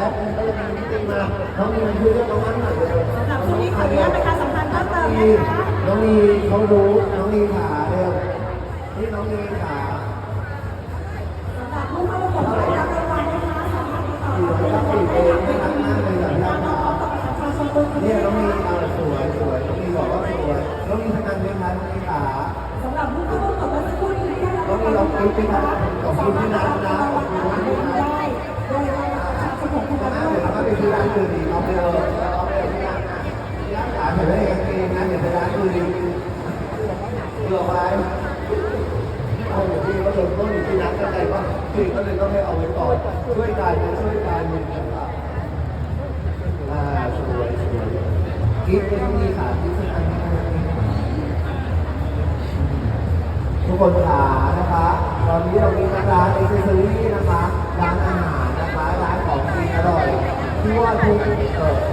ป๊บนึงก็จะมีมิติมาน้องมีมันคุยเรื่องน้องนั่นหน่อยเดียวสำหรับช่วงนี้ขออนุญาตประชาสัมพันธ์เพิ่มเติมนีนะคะน้องนีเขารู้น้องนีขาเร็วนี่น้องนีขาสำหรับผู้เข้าประกวดรับรางวัลนะคะสามารถติดต่อสี่ร้อยเก้าสิบเองไม่รักมานี้น้องๆกับประชาชนคนอื่เนี่ยน้องนีเอาสวยสวยน้องนีบอกว่าสวยน้องนีทำงานเลี้ยงร้านน้องนีขาสำหรับผู้เข้าประกวดเมื่อสักครู่นี้ที่ได้รับน้องนีเราคุยไปนะขอบคุณที่นัดนะขอ เราก็ไปซื้อร้านอื่นอีกเอาไปเลยเอาไปเลยที่ร้านนะที่ร้านขายเห็นไหมกางเกงนะเดี๋ยวไปร้านอื่นอีกเผื่อไว้เอาอยู่ที่ว่าโดนต้นอยู่ที่ร้านกันใจว่าพี่ก็เลยต้องให้เอาไว้ก่อนช่วยกันนะช่วยกันหนึ่งนะครับอ่าสวยสวยกิ๊บต้องมีขาที่สำคัญทุกคนขานะคะ ตอนนี้เรามีร้านเอ็กซ์เซอรี่นะคะ ร้าน